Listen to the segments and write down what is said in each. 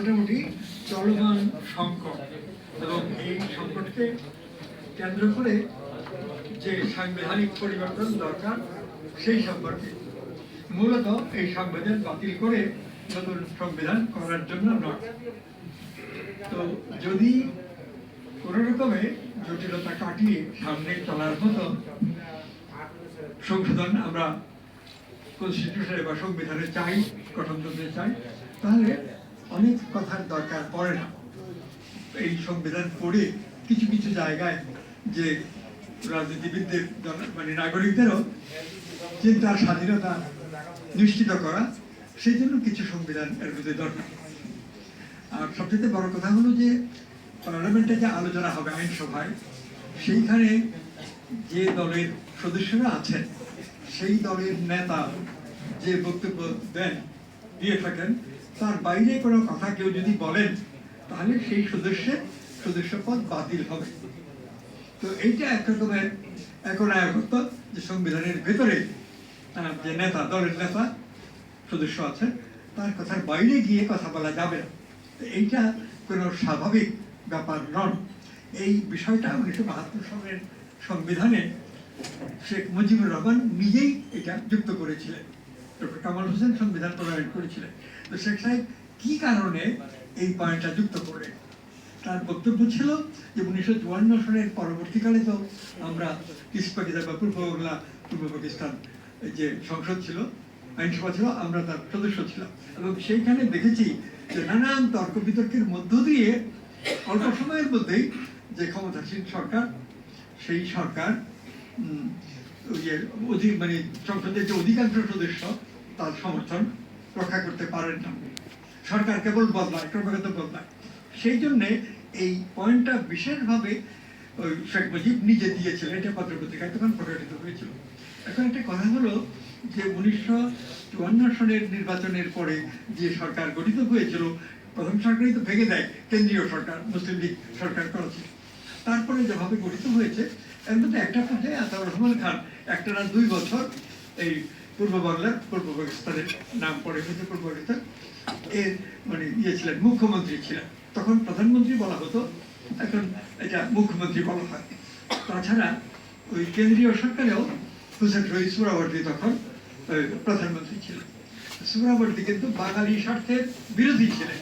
মোটামুটি চলমান সংকট এবং এই সংকটকে কেন্দ্র করে যে সাংবিধানিক পরিবর্তন দরকার, সেই সম্পর্কে মূলত এই সংবিধান বাতিল করে নতুন সংবিধান করার জন্য নয়। তো যদি কোনো রকমে জটিলতা কাটিয়ে সামনে চলার মতো সংশোধন আমরা কনস্টিটিউশনে বা সংবিধানে চাই, গঠনতন্ত্রে চাই, তাহলে অনেক কথার দরকার পড়ে না। এই সংবিধান পড়ে কিছু কিছু জায়গায় যে রাজনীতিবিদদের মানে নাগরিকদেরও চিন্তার স্বাধীনতা নিশ্চিত করা, সেই জন্য কিছু সংবিধান এর মধ্যে দরকার। আর সবচেয়ে বড় কথা হলো যে পার্লামেন্টে যে আলোচনা হবে আইনসভায়, সেইখানে যে দলের সদস্যরা আছেন, সেই দলের নেতা যে বক্তব্য দেন, দিয়ে থাকেন তার বাইরে কোনো কথা কেউ যদি বলেন, তাহলে সেই সদস্যের সদস্যপদ বাতিল হবে। তো এইটা এক রকমের একনায়কত্ব যে সংবিধানের ভেতরে যে নেতা, দলের নেতা, সদস্য আছে, তার কথার বাইরে গিয়ে কথা বলা যাবে না। এইটা কোনো স্বাভাবিক ব্যাপার নন এই বিষয়টা উনিশশো বাহাত্তর সালের সংবিধানে শেখ মুজিবুর রহমান নিজেই এটা যুক্ত করেছিলেন। কামাল হোসেন সংবিধান প্রণয়ন করেছিলেন। তো শেখ সাহেব কি কারণে এই পয়েন্টটা যুক্ত করলেন? তার বক্তব্য ছিল যে উনিশশো চুয়ান্ন সনের পরবর্তীকালে তো আমরা ইস্ট পাকিস্তান বা পূর্ব বাংলা, পূর্ব পাকিস্তান যে সংসদ ছিল, আইনসভা ছিল, আমরা তার সদস্য ছিলাম। এবং সেইখানে দেখেছি যে নানান তর্ক বিতর্কের মধ্য দিয়ে অল্প সময়ের মধ্যেই যে ক্ষমতাসীন সরকার, সেই সরকার মানে সংসদের যে অধিকাংশ সদস্য তার সমর্থন রক্ষা করতে পারেন না। সরকার কেবল বদলায়, ক্রমাগত বদলায়। সেই জন্যে এই পয়েন্টটা বিশেষভাবে, ওই শেখ মুজিব নিজে দিয়েছিলেন, এটা পত্র পত্রিকায় তখন প্রকাশিত হয়েছিল। এখন একটা কথা হলো যে উনিশশো চুয়ান্ন সনের নির্বাচনের পরে যে সরকার গঠিত হয়েছিল প্রথম সরকারই তো ভেঙে দেয়, কেন্দ্রীয় সরকার, মুসলিম লীগ সরকার করেছে। তারপরে যেভাবে গঠিত হয়েছে, এর মধ্যে একটা পর্যায়ে আতাউর রহমান খান, একটা না দুই বছর এই পূর্ব বাংলার, পূর্ব পাকিস্তানের নাম পড়ে হয়েছে পূর্ব পাকিস্তান। এর মানে ইয়ে ছিলেন, মুখ্যমন্ত্রী ছিলেন। তখন প্রধানমন্ত্রী বলা হতো, এখন এটা মুখ্যমন্ত্রী বলা হয়। তাছাড়া ওই কেন্দ্রীয় সরকারেও হুসেন শহীদ সুরাবর্তী তখন প্রধানমন্ত্রী ছিলেন। সুরাবর্তী কিন্তু বাঙালি স্বার্থের বিরোধী ছিলেন।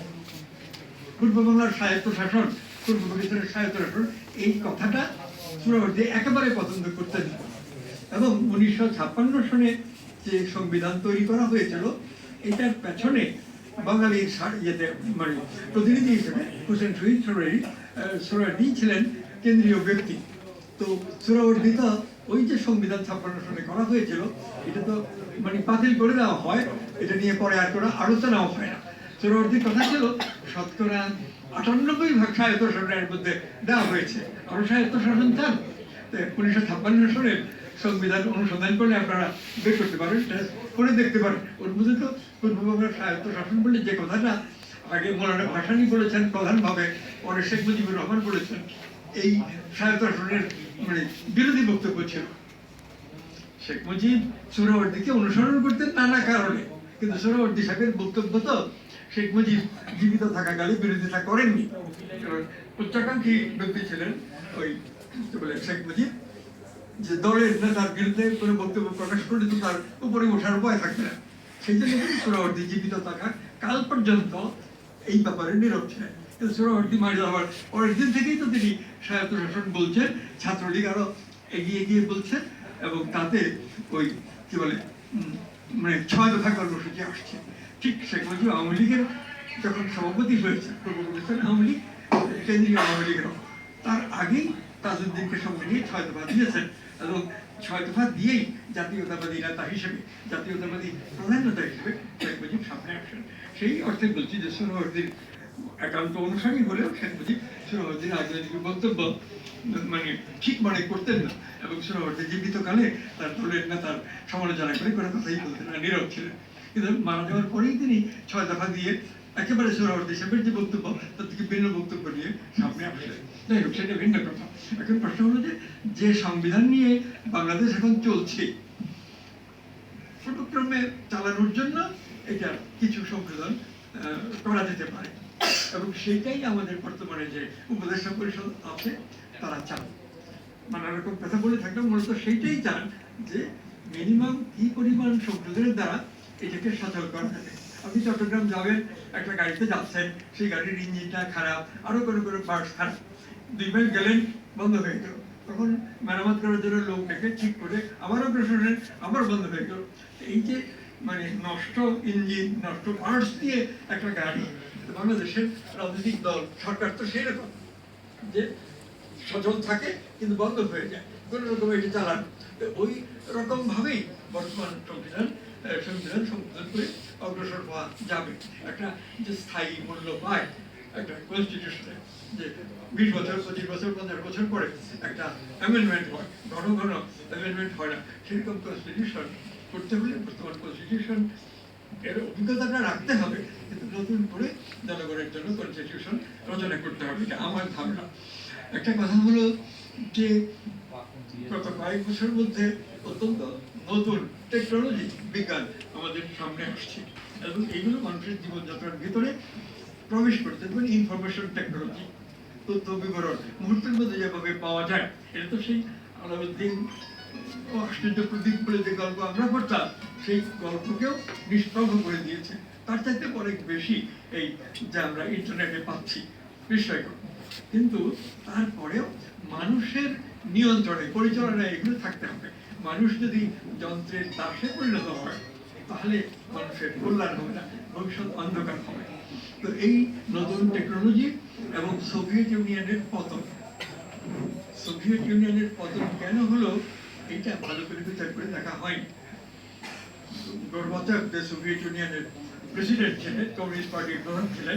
পূর্ব বাংলার স্বায়ত্ত শাসন পূর্ব পাকিস্তানের স্বায়ত্ত শাসন এই কথাটা সুরাবর্তী একেবারে পছন্দ করতেন এবং উনিশশো ছাপ্পান্ন সনে যে সংবিধান তৈরি করা হয়েছিল, এটার পেছনে বাঙালির ইয়েতে মানে প্রতিনিধি হিসেবে হোসেন শহীদ সোহরাই সোহরাদি ছিলেন কেন্দ্রীয় ব্যক্তি। তো সুরাবর্তী তো ওই যে সংবিধান ছাপ্পান্ন সনে করা হয়েছিল, এটা তো মানে বাতিল করে দেওয়া হয়, এটা নিয়ে পরে আর কোনো আলোচনাও হয় না। সুরাবর্তীর কথা ছিল, শতকরা আটানব্বই ভাগ স্বায়ত্ত শাসনের মধ্যে দেওয়া হয়েছে। আরও স্বায়ত্ত শাসন চান উনিশশো ছাপ্পান্ন সনের সংবিধান অনুসন্ধান করলে আপনারা বের করতে পারেন করে দেখতে পারেন। ওর মধ্যে তো পূর্ববঙ্গের স্বায়ত্ত শাসন বলে যে কথাটা, আগে মৌলানা ভাসানি বলেছেন প্রধানভাবে, পরে শেখ মুজিবুর রহমান বলেছেন, এই স্বায়ত্ত শাসনের মানে বিরোধী বক্তব্য ছিল। শেখ মুজিব সুরাবর্তীকে অনুসরণ করতেন নানা কারণে, কিন্তু সুরাবর্তী সাহেবের বক্তব্য তো শেখ মুজিব জীবিত থাকাকালে বিরোধিতা করেননি। কারণ উচ্চাকাঙ্ক্ষী ব্যক্তি ছিলেন ওই বলে, শেখ মুজিব। যে দলের নেতার বিরুদ্ধে কোনো বক্তব্য প্রকাশ করলে তো তার উপরে ওঠার উপায় থাকবে না। সেই জন্য কিন্তু সুরাবর্তী জীবিত থাকা কাল পর্যন্ত এই ব্যাপারে নীরব ছিলেন। কিন্তু সুরাবর্তী মারা যাওয়ার পরের দিন থেকেই তো তিনি স্বায়ত্ত শাসন বলছেন, ছাত্রলীগ আরও এগিয়ে গিয়ে বলছেন এবং তাতে ওই কি বলে মানে ছয় দফা কর্মসূচি আসছে। ঠিক শেখ মুজিব আওয়ামী লীগের যখন সভাপতি হয়েছে আওয়ামী লীগ, কেন্দ্রীয় আওয়ামী লীগের তার আগেই তাজউদ্দিনকে সঙ্গে নিয়ে ছয় দফা দিয়েছেন। এবং ছয় দফা দিয়েই জাতীয়তাবাদী নেতা হিসেবে, জাতীয়তাবাদী প্রধান নেতা হিসেবে শেখ মুজিব সামনে আসেন। সেই অর্থে বলছি যে সোহরাওয়ার্দীর একান্ত অনুসারী হলেও শেখ মুজিব সোহরাওয়ার্দীর রাজনৈতিক বক্তব্য মানে ঠিক মনে করতেন না এবং সোহরাওয়ার্দী জীবিতকালে তার দলের নেতার সমালোচনা করে কোনো কথাই বলতেন না, নীরব ছিলেন। কিন্তু মারা যাওয়ার পরেই তিনি ছয় দফা দিয়ে একেবারে সোহরাওয়ার্দী সাহেবের যে বক্তব্য, তার থেকে ভিন্ন বক্তব্য নিয়ে সামনে আসলেন যাই হোক, সেটা ভিন্ন কথা। এখন প্রশ্ন হলো যে যে সংবিধান নিয়ে বাংলাদেশ এখন চলছে ছোটক্রমে চালানোর জন্য এটা কিছু সংশোধন করা যেতে পারে। এবং সেটাই আমাদের বর্তমানে যে উপদেষ্টা পরিষদ আছে, তারা চান। নানা রকম কথা বলে থাকলেও মূলত সেইটাই চান যে মিনিমাম কি পরিমাণ সংযোজনের দ্বারা এটাকে সচল করা যাবে আপনি চট্টগ্রাম যাবেন, একটা গাড়িতে যাচ্ছেন, সেই গাড়ির ইঞ্জিনটা খারাপ, আরও কোনো কোনো পার্টস খারাপ। দুই মাইল গেলেন, বন্ধ হয়ে গেল। তখন মেরামত করার জন্য লোক ডেকে ঠিক করে আবারও প্রশাসনের আবার বন্ধ হয়ে গেল। এই যে মানে নষ্ট ইঞ্জিন, নষ্ট পার্টস দিয়ে একটা গাড়ি, বাংলাদেশের রাজনৈতিক দল, সরকার তো সেরকম, যে সচল থাকে কিন্তু বন্ধ হয়ে যায়। কোনো রকম এটি চালান। ওই রকম ভাবেই বর্তমান সংবিধান সংবিধান সংশোধন করে অগ্রসর হওয়া যাবে। একটা যে স্থায়ী মূল্য পায়, একটা কনস্টিটিউশনে যে বিশ বছর, পঁচিশ বছর, পঞ্চাশ বছর পরে একটা অ্যামেন্ডমেন্ট হয়, ঘন ঘন অ্যামেন্ডমেন্ট হয় না। সেরকম কনস্টিটিউশন করতে হলে বর্তমান কনস্টিটিউশন এর অভিজ্ঞতাটা রাখতে হবে, কিন্তু নতুন করে জনগণের জন্য কনস্টিটিউশন রচনা করতে হবে, এটা আমার ধারণা। একটা কথা হলো যে গত কয়েক বছরের মধ্যে অত্যন্ত নতুন টেকনোলজি বিজ্ঞান আমাদের সামনে আসছে। এবং এইগুলো মানুষের জীবনযাত্রার ভিতরে প্রবেশ করতে যেমন ইনফরমেশন টেকনোলজি তথ্য বিবরণ, মুহূর্তের মধ্যে যেভাবে পাওয়া যায়, এটা তো সেই আলাউদ্দিন আশ্চর্য প্রদীপ বলে যে গল্প আমরা করতাম সেই গল্পকেও নিষ্প্রভ করে দিয়েছে। তার চাইতে অনেক বেশি এই যা আমরা ইন্টারনেটে পাচ্ছি, বিস্ময়কর। কিন্তু তারপরেও মানুষের নিয়ন্ত্রণে, পরিচালনায় এগুলো থাকতে হবে। মানুষ যদি যন্ত্রের দাসে পরিণত হয়, তাহলে মানুষের কল্যাণ হবে না, ভবিষ্যৎ অন্ধকার হবে। তো এই নতুন টেকনোলজি এবং সোভিয়েত ইউনিয়নের পতন। সোভিয়েত ইউনিয়নের পতন কেন হলো, এটা ভালো করে বিচার করে দেখা হয়নি। গর্বাচক যে সোভিয়েত ইউনিয়নের প্রেসিডেন্ট ছিলেন কমিউনিস্ট পার্টির প্রধান ছিলেন